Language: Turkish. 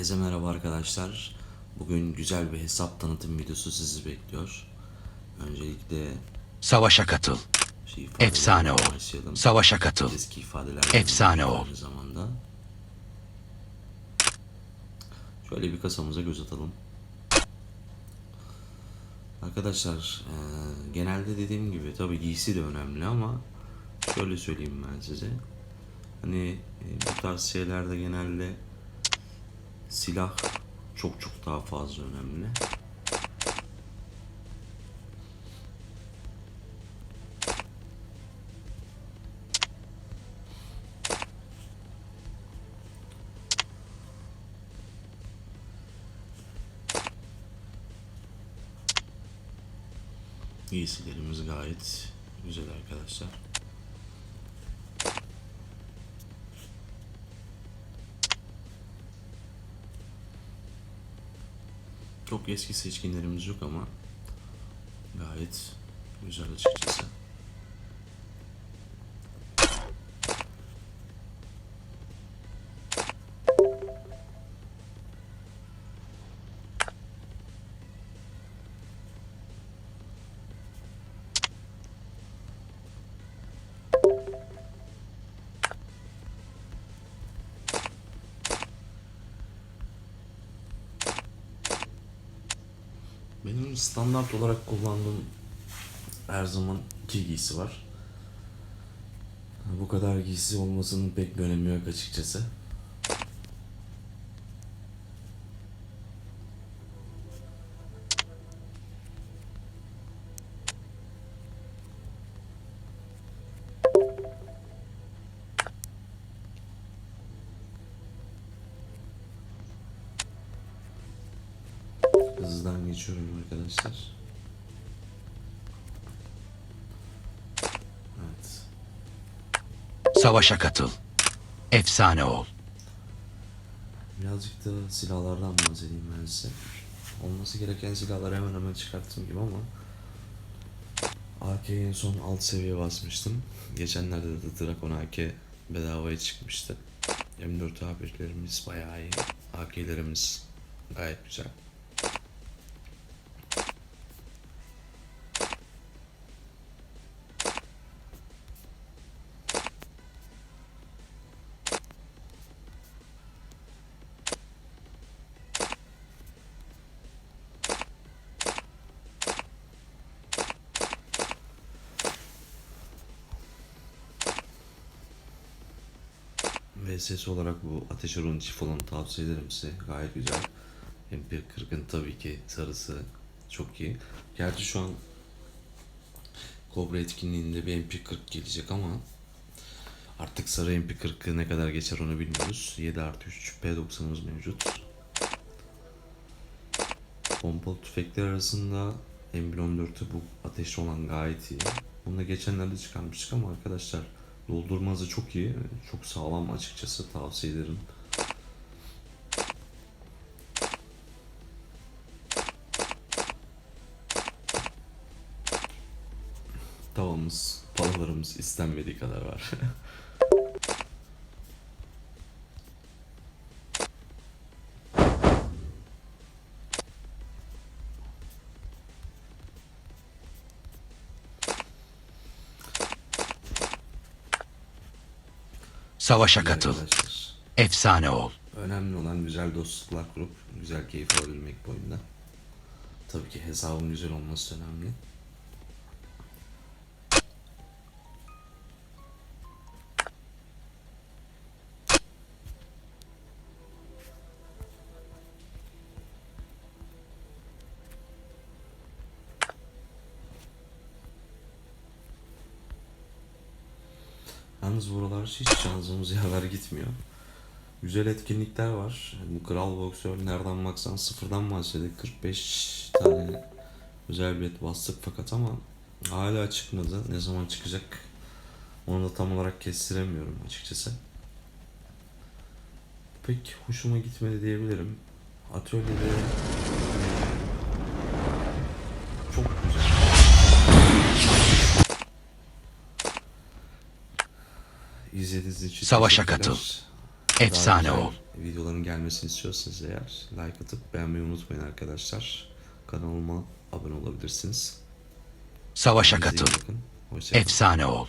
Herkese merhaba arkadaşlar. Bugün güzel bir hesap tanıtım videosu sizi bekliyor. Öncelikle Savaşa katıl. şey Efsane ol. başlayalım. Savaşa katıl. Eski ifadeler. Efsane ol. Zamanda. Şöyle bir kasamıza göz atalım. Arkadaşlar eee, genelde dediğim gibi tabi giysi de önemli ama şöyle söyleyeyim ben size. Hani e, bu tarz şeylerde genelde silah çok çok daha fazla önemli. Giysilerimiz gayet güzel arkadaşlar. Çok eski seçkinlerimiz yok ama gayet güzel açıkçası. Benim standart olarak kullandığım her zaman iki giysi var. Bu kadar giysi olmasının pek bir önemi yok açıkçası. Hızdan geçiyorum arkadaşlar. Evet. Savaşa katıl. Efsane ol. Birazcık da silahlardan bahsedeyim ben size. Olması gereken silahları hemen hemen çıkarttım gibi ama AK'ye en son alt seviye basmıştım. Geçenlerde de Dragon AK bedavaya çıkmıştı. M4 A1'lerimiz bayağı iyi. AK'lerimiz gayet güzel. Ve ses olarak bu Ateş Arun çift tavsiye ederim size. Gayet güzel. MP40'ın tabii ki sarısı çok iyi. Gerçi şu an Kobra etkinliğinde bir MP40 gelecek ama artık sarı MP40'ı ne kadar geçer onu bilmiyoruz. 7 artı 3 P90'ımız mevcut. Pompalı tüfekler arasında M14'ü bu ateşli olan gayet iyi. Bunu da geçenlerde çıkarmıştık ama arkadaşlar doldurması çok iyi. Çok sağlam açıkçası tavsiye ederim. Tavamız, palalarımız istenmediği kadar var. Savaşa katıl. Efsane ol. Önemli olan güzel dostluklar kurup güzel keyif alabilmek bu oyunda. Tabii ki hesabın güzel olması önemli. Yalnız buralar hiç şansımız yaver gitmiyor. Güzel etkinlikler var. Bu Kral Boksör nereden baksan sıfırdan başladı. 45 tane özel bilet bastık fakat ama hala çıkmadı. Ne zaman çıkacak onu da tam olarak kestiremiyorum açıkçası. Pek hoşuma gitmedi diyebilirim. Atölyede İzlediğiniz için Savaşa katıl. Efsane ol. videoların gelmesini istiyorsanız eğer like atıp beğenmeyi unutmayın arkadaşlar. Kanalıma abone olabilirsiniz. Savaşa katıl. Efsane ol.